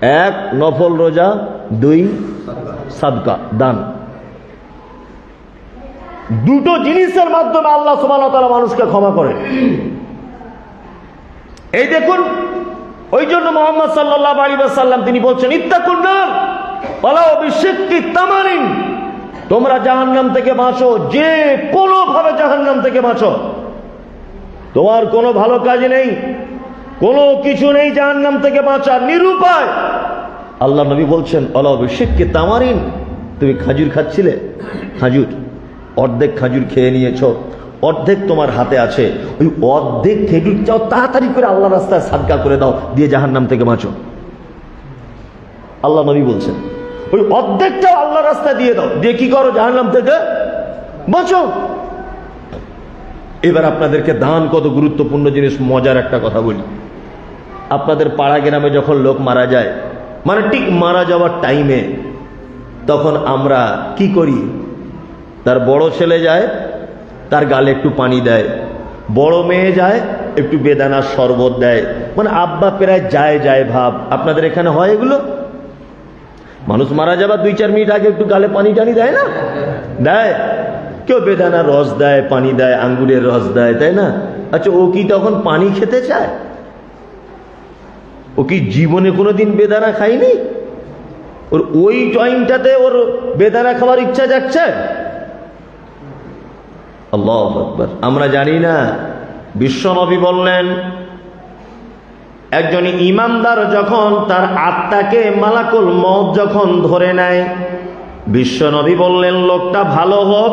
এক, নফল রোজা, দুই, সাদকা, দান। দুটো জিনিসের মাধ্যমে আল্লাহ তাআলা মানুষকে ক্ষমা করেন। এই দেখুন, ওই জন্য মোহাম্মদ সাল্লাহ আলী সাল্লাম তিনি বলছেন, ইত্তাকুন নার পালাও বিশ্বকি তামারিন। তোমরা জাহান্নাম থেকে বাঁচো, যে কোনো ভাবে জাহান্নাম থেকে বাঁচো। তোমার কোনো ভালো কাজ নেই। কোনো কিছু নেই জাহান্নাম থেকে বাঁচার নিরুপায়। আল্লাহ নবী বলছেন বিশ্বকি তামারিন। তুমি খাজুর খাচ্ছিলে। খাজুর, অর্ধেক খাজুর খেয়ে নিয়েছ, অর্ধেক তোমার হাতে আছে। ওই অর্ধেক খেজুর চাও, তাড়াতাড়ি করে আল্লাহ রাস্তায় সাদকা করে দাও, দিয়ে জাহান্নাম থেকে বাঁচো। আল্লাহ নবী বলছেন, ওই অর্ধেকটাও আল্লাহ রাস্তায় দিয়ে দাও, দিয়ে কি করো জাহান্নাম থেকে? বাঁচো। এবার আপনাদেরকে দান কত গুরুত্বপূর্ণ জিনিস, মজার একটা কথা বলি। আপনাদের পাড়া গ্রামে যখন লোক মারা যায় মানে ঠিক মারা যাওয়ার টাইমে তখন আমরা কি করি? তার বড় ছেলে যায়, তার গালে একটু পানি দেয়। বড় মেয়ে যায়, একটু বেদানার শরবত দেয়। মানে আব্বা প্রায় যায় যায় ভাব। আপনাদের এখানে হয় এগুলো? মানুষ মারা যাবার দুই, চার মিনিট আগে একটু গালে পানি টানি দেয় না? দেয়। কেউ বেদানার রস দেয়, পানি দেয়, আঙ্গুরের রস দেয়, তাই না? আচ্ছা ও কি তখন পানি খেতে চায়? ও কি জীবনে কোনোদিন বেদানা খায়নি? ওর ওই টাইমটাতে ওর বেদানা খাওয়ার ইচ্ছা যাচ্ছে আল্লাহ আকবর। আমরা জানি না বিশ্বনবী বললেন, একজন ইমানদার যখন তার আত্মাকে মালাকুল মত যখন ধরে নেয় বিশ্বনবী বললেন, লোকটা ভালো হোক,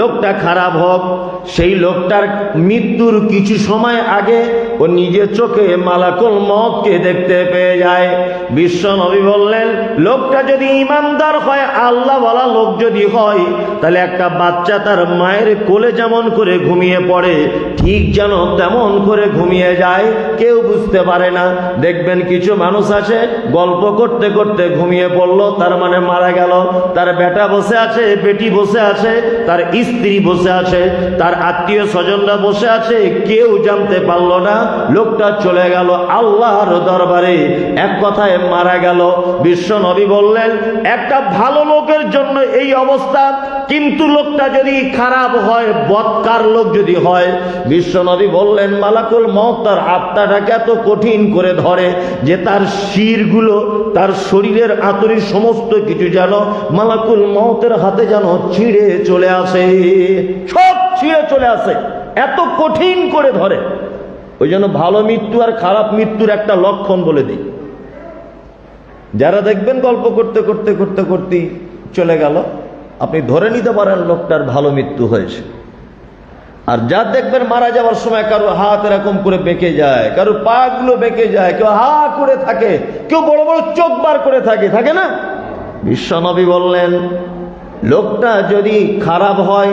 লোকটা খারাপ হোক সেই লোকটার মৃত্যুর কিছু সময় আগে ও নিজের চোখে মালাকুল মতকে দেখতে পেয়ে যায়। বিশ্বনবী বললেন, লোকটা যদি ইমানদার হয় আল্লাহ বলা লোক যদি হয়, তাহলে একটা বাচ্চা তার মায়ের কোলে যেমন করে ঘুমিয়ে পড়ে, ঠিক যেন তেমন করে ঘুমিয়ে যায়। কেউ বুঝতে পারে না। দেখবেন কিছু মানুষ আছে, গল্প করতে করতে ঘুমিয়ে পড়ল, তার মানে মারা গেল। তার বেটা বসে আছে, বেটি বসে আছে, তার স্ত্রী বসে আছে, তার আত্মীয় স্বজনরা বসে আছে, কেউ জানতে পারল না। লোকটা চলে গেল আল্লাহর দরবারে। এক কথায় মারা গেল। বিশ্ব নবী বললেন, একটা ভালো লোকের জন্য এই অবস্থা। কিন্তু লোকটা যদি খারাপ হয়, বৎকার লোক যদি হয়। বিশ্ব নবী বললেন, মালাকুল মত তার আত্মাটাকে এত কঠিন করে ধরে যে তার শিরগুলো, তার শরীরের আতরির সমস্ত কিছু যেন মালাকুল মতের হাতে যেন ছিঁড়ে চলে আসে। সব ছিঁড়ে চলে আসে, এত কঠিন করে ধরে। ওই জন্য ভালো মৃত্যু আর খারাপ মৃত্যুর একটা লক্ষণ বলে দিই। যারা দেখবেন গল্প করতে করতে করতে করতেই চলে গেল, আপনি ধরে নিতে পারেন লোকটার ভালো মৃত্যু হয়েছে। আর যা দেখবেন মারা যাওয়ার সময় কারও হাত এরকম করে বেঁকে যায়, কারও পা গুলো বেঁকে যায়, কেউ হা করে থাকে, কেউ বড় বড় চোখ বার করে থাকে থাকে না? বিশ্বনবী বললেন, লোকটা যদি খারাপ হয়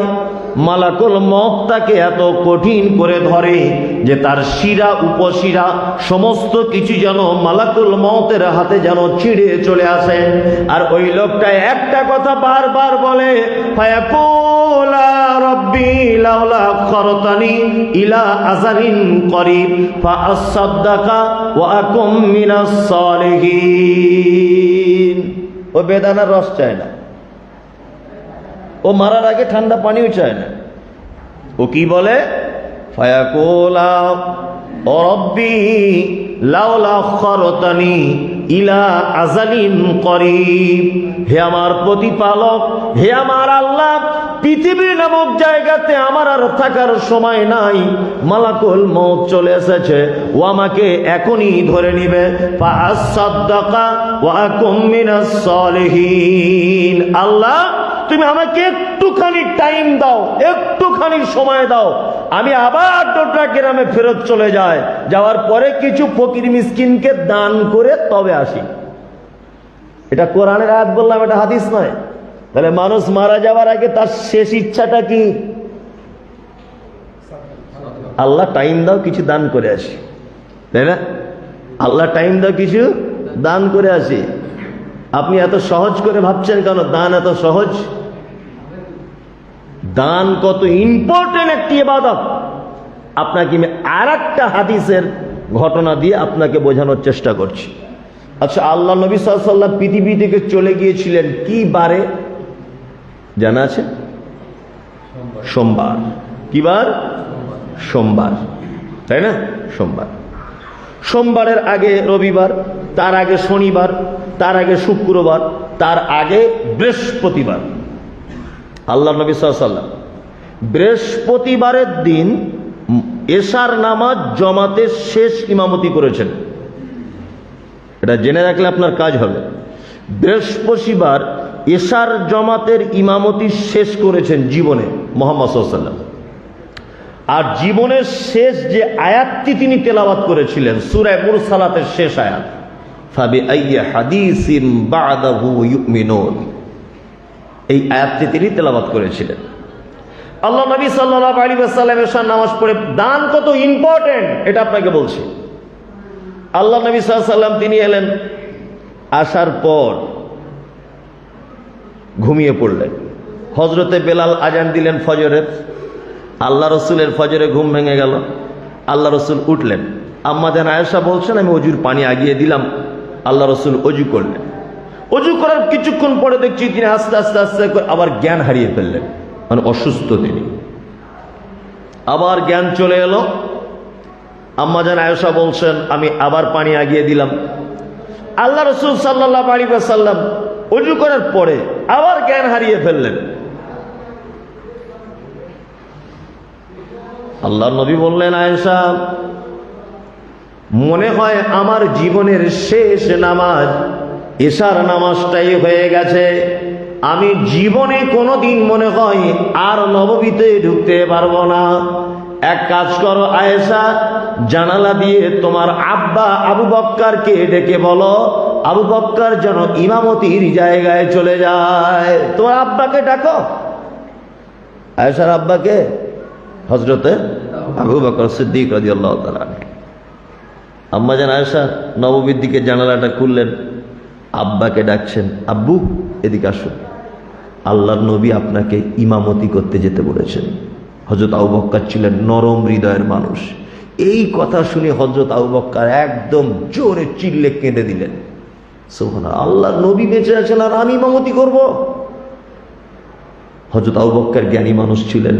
মালাকুল মত তাকে এত কঠিন করে ধরে যে তার শিরা, উপশিরা, সমস্ত কিছু যেন মালাকুল মতের হাতে যেন ছিঁড়ে চলে আসে। আর ওই লোকটা একটা কথা বারবার বলে ও বেদানার রস চায় না। ও মারার আগে ঠান্ডা পানিও চায় না। ও কি বলে? ফায়াকুলা, ও রব্বি লাউলা খরতানি ইলা করিব। হে আমার প্রতিপালক, হে আমার আল্লাহ নামক জায়গাতে আমার আর থাকার সময় নাই। মালাকুল মত চলে এসেছে। ও আমাকে এখনই ধরে নিবে। আল্লাহ তুমি আমাকে একটুখানি টাইম দাও, একটুখানি সময় দাও। আমি আবার ডোডরা গ্রামে ফেরত চলে যায় যাওয়ার পরে কিছু ফকির মিসকিনকে দান করে তবে আসি। এটা কোরআনের আয়াত বললাম, এটা হাদিস নয়। তাহলে মানুষ মারা যাওয়ার আগে তার শেষ ইচ্ছাটা কি? আল্লাহ টাইম দাও, কিছু দান করে আসি। তাই না? আল্লাহ টাইম দাও, কিছু দান করে আসি। আপনি এত সহজ করে ভাবছেন কেন? দান এত সহজ? দান কত ইম্পর্টেন্ট একটি এবাদত আপনাকে আমি আর একটা হাদিসের ঘটনা দিয়ে আপনাকে বোঝানোর চেষ্টা করছি। আচ্ছা আল্লাহ নবী সাল্লাম পৃথিবী থেকে চলে গিয়েছিলেন কি বারে? জানা আছে? সোমবার। কি বার? সোমবার। তাই না? সোমবার। সোমবারের আগে রবিবার, তার আগে শনিবার তার আগে শুক্রবার, তার আগে বৃহস্পতিবার। আল্লাহ নবী সাল্লাম বৃহস্পতিবারের দিন এশার নামাজ জমাতে শেষ ইমামতি করেছেন। এটা জেনে রাখলে আপনার কাজ হবে। বৃহস্পতিবার এশার জমাতের ইমামতি শেষ করেছেন জীবনে মোহাম্মদ সাল্লাম আর জীবনের শেষ যে আয়াতটি তিনি তেলাওয়াত করেছিলেন সুরায় মুরসালাতের শেষ আয়াত এই আয়াতটি তিনি তেলাওয়াত করেছিলেন। আল্লাহ নবী সাল্লাল্লাহু আলাইহি ওয়াসাল্লাম এশার নামাজ পড়ে দান কত ইম্পর্টেন্ট এটা আপনাকে বলছি। আল্লাহ নবী সাল্লাম তিনি এলেন, আসার পর ঘুমিয়ে পড়লেন। হজরতে বেলাল আজান দিলেন ফজরের আল্লাহ রসুলের ফজরে ঘুম ভেঙে গেল। আল্লাহ রসুল উঠলেন। আম্মাজান আয়েশা বলছেন, আমি অজুর পানি আগিয়ে দিলাম। আল্লাহ রসুল অজু করলেন। অজু করার কিছুক্ষণ পরে দেখছি তিনি আস্তে আস্তে আস্তে করে আবার জ্ঞান হারিয়ে ফেললেন। মানে অসুস্থ তিনি। আবার জ্ঞান চলে এলো। আম্মাজান আয়েশা বলছেন, আমি আবার পানি আগিয়ে দিলাম। আল্লাহ রসুল সাল্লাহ আলী সাল্লাম অজু করার পরে আবার জ্ঞান হারিয়ে ফেললেন। আল্লাহ নবী বললেন, আয়েশা মনে হয় আমার জীবনের শেষ নামাজ, এশার নামাজটাই হয়ে গেছে। আমি জীবনে কোনোদিন মনে হয় আর নববীতে ঢুকতে পারব না। এক কাজ করো আয়েশা, জানালা দিয়ে তোমার আব্বা আবু বক্কারকে ডেকে বলো, আবু বক্কার যেন ইমামতির জায়গায় চলে যায়। তোমার আব্বাকে ডাকো। আয়েশার আব্বাকে? হজরতে আবু বকর সিদ্দিক রাজি আল্লাহ তালা আম্মা যেন আয়েশা নবমীর দিকে জানালাটা খুললেন। আব্বাকে ডাকছেন, আব্বু, এদিকে আসুন আল্লাহর নবী আপনাকে ইমামতি করতে যেতে বলেছেন। হজরত আবু বক্কার ছিলেন নরম হৃদয়ের মানুষ। এই কথা শুনে হজরত আবু বক্কার একদম জোরে চিল্লে কেঁদে দিলেন। সোহানা আল্লাহর নবী বেঁচে আছেন আর আমি ইমামতি করব। হজরত আবু বক্কার জ্ঞানী মানুষ ছিলেন।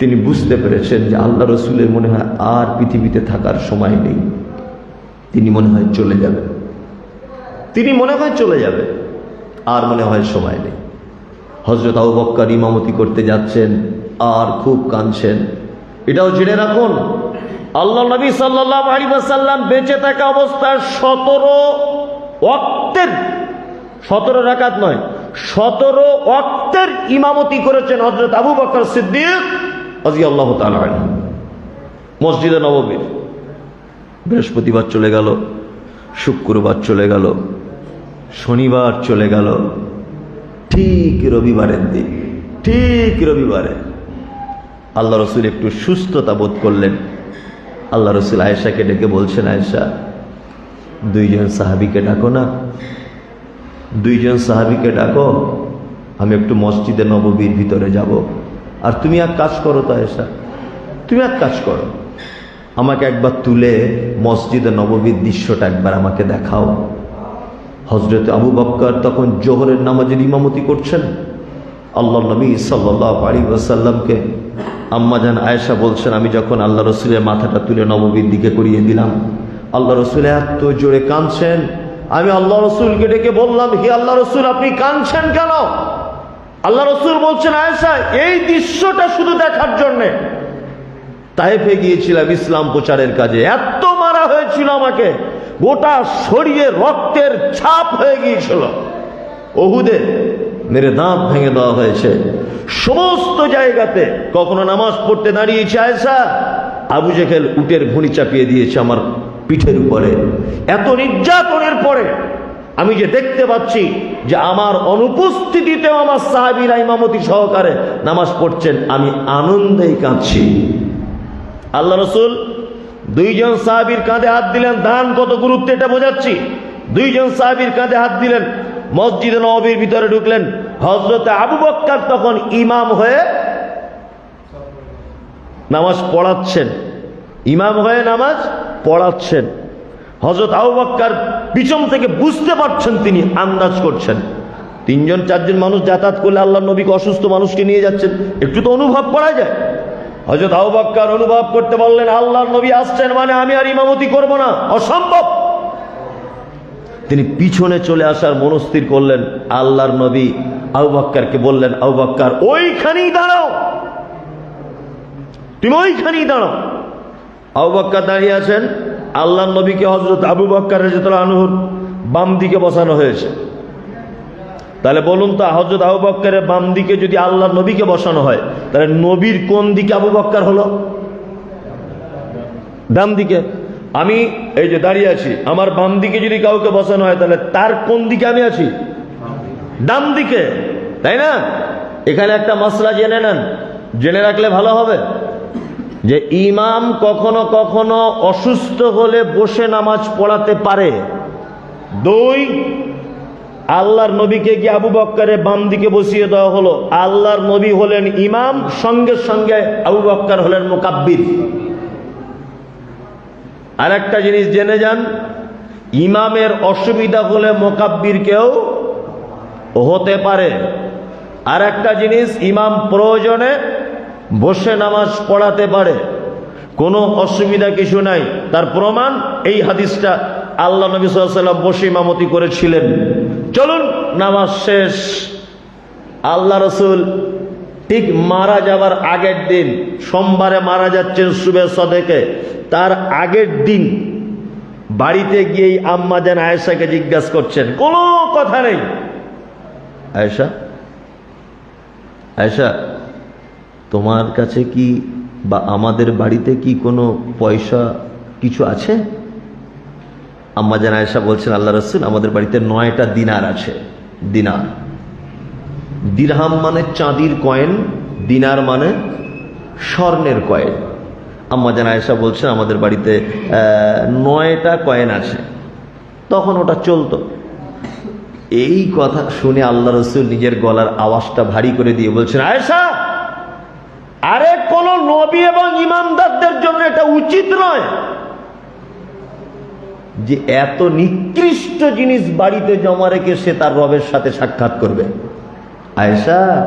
তিনি বুঝতে পেরেছেন যে আল্লাহ রসুলের মনে হয় আর পৃথিবীতে থাকার সময় নেই। তিনি মনে হয় চলে যাবেন। তিনি মনে হয় চলে যাবে আর মনে হয় সময় নেই। হজরত আবু ইমামতি করতে যাচ্ছেন, আর খুব কাঁদছেন। এটাও জেনে রাখুন, আল্লাহ নবী সাল্লাহ আলী সাল্লাম বেঁচে থাকা অবস্থায় সতেরো অক্টের সতেরো রাকাত নয়, সতেরো অক্টের ইমামতি করেছেন হজরত আবু বকর সিদ্দিক। আজি আল্লাহ মসজিদে নববীর। বৃহস্পতিবার চলে গেল, শুক্রবার চলে গেল, শনিবার চলে গেল। ঠিক রবিবারের দিন, ঠিক রবিবারে। আল্লাহ রসুল একটু সুস্থতা বোধ করলেন। আল্লাহ রসুল আয়েশাকে ডেকে বলছেন, আয়েশা, দুইজন সাহাবিকে ডাকো না। দুইজন সাহাবিকে ডাকো, আমি একটু মসজিদে নববীর ভিতরে যাব। আর তুমি এক কাজ করো তো আয়েশা তুমি এক কাজ করো। আমাকে একবার তুলে মসজিদে নববীর দৃশ্যটা একবার আমাকে দেখাও। হজরত আবু বক্কর তখন জোহরের নামাজের ইমামতি করছেন। আল্লাহ নবী সাল্লাহ আলী ওয়াসাল্লামকে আম্মাজান আয়েশা বলছেন, আমি যখন আল্লাহ রসুলের মাথাটা তুলে নববীর দিকে করিয়ে দিলাম, আল্লাহ রসুল এত জোরে কাঁদছেন। আমি আল্লাহ রসুলকে ডেকে বললাম, হি আল্লাহ রসুল, আপনি কাঁদছেন কেন? আল্লাহ রসুল বলছেন, আয়েশা, এই দৃশ্যটা শুধু দেখার জন্যে। তাইফে গিয়েছিলাম ইসলাম প্রচারের কাজে। এত মারা হয়েছিল আমাকে। গোটা শরীরে রক্তের ছাপ হয়ে গিয়েছিল। ওহুদে মেরে দাঁত ভেঙে দেওয়া হয়েছে। সমস্ত জায়গাতে কখনো নামাজ পড়তে দাঁড়িয়েছে আয়সা আবু জেখেল উটের ঘুড়ি চাপিয়ে দিয়েছে আমার পিঠের উপরে। এত নির্যাতনের পরে আমি যে দেখতে পাচ্ছি যে আমার অনুপস্থিতিতেও আমার সাহাবিরা ইমামতি সহকারে নামাজ পড়ছেন, আমি আনন্দেই কাঁদছি। আল্লাহ রসুল দুইজন সাহাবির কাঁধে হাত দিলেন, দান কত গুরুত্ব এটা বোঝাচ্ছি। দুইজন সাহাবির কাঁধে হাত দিলেন, মসজিদে নবীর ভিতরে ঢুকলেন হজরতে আবু বক্কার তখন ইমাম হয়ে নামাজ পড়াচ্ছেন। ইমাম হয়ে নামাজ পড়াচ্ছেন। হজরত আউবাক্কার পিছন থেকে বুঝতে পারছেন তিনি আন্দাজ করছেন। তিনজন, চারজন মানুষ যাতায়াত করলে আল্লাহ নবীকে অসুস্থ মানুষকে নিয়ে যাচ্ছেন। একটু তো অনুভব করা যায়। হজরত আউবাক্কার অনুভব করতে বললেন, আল্লাহর নবী আসছেন মানে আমি আর ইমামতি করব না। অসম্ভব! তিনি পিছনে চলে আসার মনস্থির করলেন, আল্লাহর নবী আউবাক্কারকে বললেন আউবাক্কার ওইখানেই দাঁড়াও। তুমি ওইখানেই দাঁড়াও। আউবাক্কার দাঁড়িয়ে আছেন আল্লাহর নবীকে হজরত আবু বাক্কার আনুহুর বাম দিকে বসানো হয়েছে। তাহলে বলুন তো হজরত আবু বক্কারের বাম দিকে যদি আল্লাহ নবীকে বসানো হয়, তাহলে নবীর কোন দিকে আবু বক্কার হলো? ডান দিকে। আমি এই যে দাঁড়িয়ে আছি, আমার বাম দিকে যদি কাউকে বসানো হয়, তাহলে তার কোন দিকে আমি আছি? ডান দিকে। তাই না? এখানে একটা মশলা জেনে নেন। জেনে রাখলে ভালো হবে। যে ইমাম কখনো কখনো অসুস্থ হলে বসে নামাজ পড়াতে পারে। দুই, আল্লাহর নবীকে কি আবু বক্কারের বাম দিকে বসিয়ে দেওয়া হলো? আল্লাহর নবী হলেন ইমাম, সঙ্গে সঙ্গে আবু বক্কার হলেন মোকাব্বির আর একটা জিনিস জেনে যান, ইমামের অসুবিধা হলে মোকাব্বিরকেও হতে পারে। আর একটা জিনিস, ইমাম প্রয়োজনে বসে নামাজ পড়াতে পারে। কোনো অসুবিধা কিছু নাই। তার প্রমাণ এই হাদিসটা আল্লাহ নবী সাল্লাম বসে ইমামতি করেছিলেন। চলুন, নামাজ শেষ। আল্লাহ রসুল ঠিক মারা যাবার আগের দিন, সোমবারে মারা যাচ্ছেন সুবে সদেকে। তার আগের দিন বাড়িতে গিয়েই আম্মা যেন আয়েশাকে জিজ্ঞাসা করছেন, কোনো কথা নেই। আয়েশা? আয়েশা? তোমার কাছে কি বা আমাদের বাড়িতে কি কোনো পয়সা কিছু আছে? আম্মা যেন আয়েশা বলছেন, আল্লাহ রসুল, আমাদের বাড়িতে নয়টা দিনার আছে। দিনার। দিরহাম মানে চাঁদির কয়েন, দিনার মানে স্বর্ণের কয়েন। আম্মা জান আয়েশা বলছেন, আমাদের বাড়িতে নয়টা কয়েন আছে। তখন ওটা চলতো। এই কথা শুনে আল্লাহ রসুল নিজের গলার আওয়াজটা ভারী করে দিয়ে বলছেন, আয়েশা! আরে কোন নবী এবং ইমামদারদের জন্য এটা উচিত নয় যে এত নিকৃষ্ট জিনিস বাড়িতে জমা রেখে সে তার রবের সাথে সাক্ষাৎ করবে। আয়েশা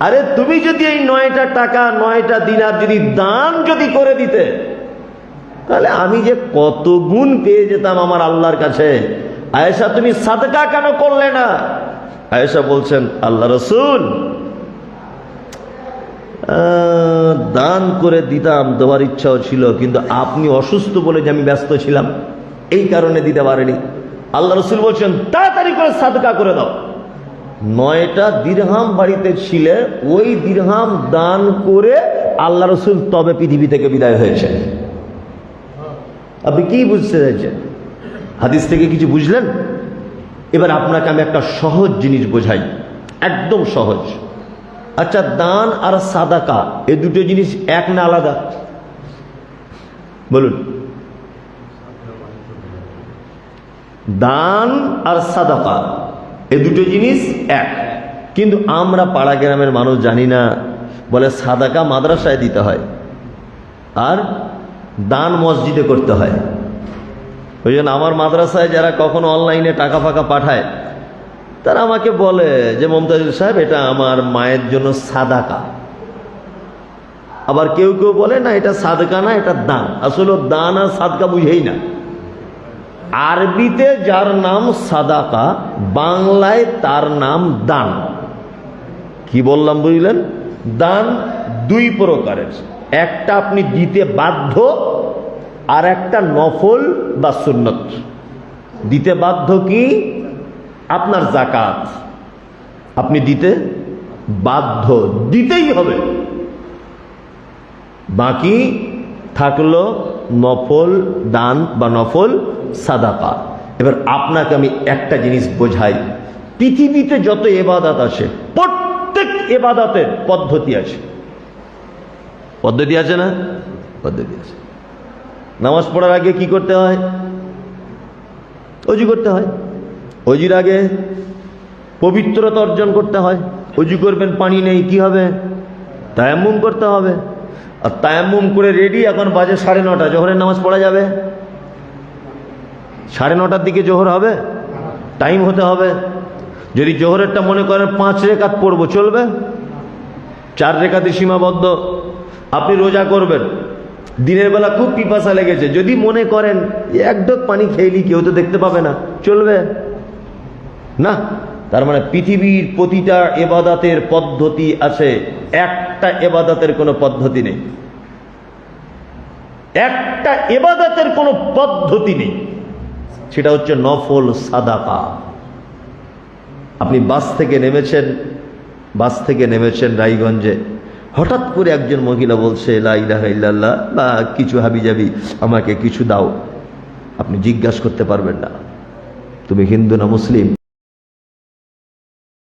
আরে তুমি যদি এই নয়টা টাকা নয়টা দিনার যদি দান যদি করে দিতে তাহলে আমি যে কত গুণ পেয়ে যেতাম আমার আল্লাহর কাছে। আয়েশা তুমি সাদকা কেন করলে না? আয়েশা বলছেন আল্লাহ আহ, দান করে দিতাম, দেওয়ার ইচ্ছাও ছিল, কিন্তু আপনি অসুস্থ বলে যে আমি ব্যস্ত ছিলাম, এই কারণে দিতে পারেনি। আল্লাহ রসুল বলছেন, তাড়াতাড়ি করে সাদকা করে দাও। নয়টা দিরহাম বাড়িতে ছিলে, ওই দিরহাম দান করে আল্লাহ রসুল তবে পৃথিবী থেকে বিদায় হয়েছে আপনি কি বুঝতে চাইছেন? হাদিস থেকে কিছু বুঝলেন? এবার আপনাকে আমি একটা সহজ জিনিস বোঝাই, একদম সহজ। আচ্ছা দান আর সাদাকা এই দুটো জিনিস এক না আলাদা? বলুন। দান আর সাদাকা, এ দুটো জিনিস এক। কিন্তু আমরা পাড়া গ্রামের মানুষ জানি না, বলে সাদাকা মাদ্রাসায় দিতে হয় আর দান মসজিদে করতে হয়। ওই জন্য আমার মাদ্রাসায় যারা কখনো অনলাইনে টাকা ফাকা পাঠায় তারা আমাকে বলে যে মমতাজুল সাহেব, এটা আমার মায়ের জন্য সাদাকা। আবার কেউ কেউ বলে, না, এটা সাদকা না, এটা দান। আসলে দান আর সাদকা বুঝেই না। আরবিতে যার নাম সাদাকা, বাংলায় তার নাম দান। কি বললাম বুঝলেন? দান দুই প্রকারের। একটা আপনি দিতে বাধ্য, আর একটা নফল বা সুন্নত। দিতে বাধ্য কি? আপনার জাকাত আপনি দিতে বাধ্য, দিতেই হবে। বাকি থাকল নফল দান বা নফল সাদাকা। এবার আপনাকে আমি একটা জিনিস বোঝাই। পৃথিবীতে যত এবাদাত আছে, প্রত্যেক এবাদাতের পদ্ধতি আছে। পদ্ধতি আছে না? পদ্ধতি আছে। নামাজ পড়ার আগে কি করতে হয়? অজু করতে হয়। অজুর আগে পবিত্রতা অর্জন করতে হয়। অজু করবেন, পানি নেই, কি হবে? তায়াম্মুম করতে হবে। আর তায়াম্মুম করে রেডি এখন বাজে সাড়ে নটা। জোহরের নামাজ পড়া যাবে? সাড়ে নটার দিকে জোহর হবে? টাইম হতে হবে। যদি জোহরেরটা মনে করেন পাঁচ রেখাত পড়ব, চলবে? চার রেখাতে সীমাবদ্ধ। আপনি রোজা করবেন। দিনের বেলা খুব পিপাসা লেগেছে। যদি মনে করেন, এক ঢোক পানি খেয়েলি কেউ তো দেখতে পাবে না। চলবে? না, তার মানে পৃথিবীর প্রতিটা এবাদাতের পদ্ধতি আছে, একটা এবাদাতের কোনো পদ্ধতি নেই। একটা এবাদাতের কোনো পদ্ধতি নেই। সেটা হচ্ছে নফল সাদাকা। আপনি বাস থেকে নেমেছেন, বাস থেকে নেমেছেন রায়গঞ্জে। হঠাৎ করে একজন মহিলা বলছে, লা ইলাহা ইল্লাল্লাহ, বা কিছু হাবি যাবি আমাকে কিছু দাও। আপনি জিজ্ঞাসা করতে পারবেন না। তুমি হিন্দু না মুসলিম?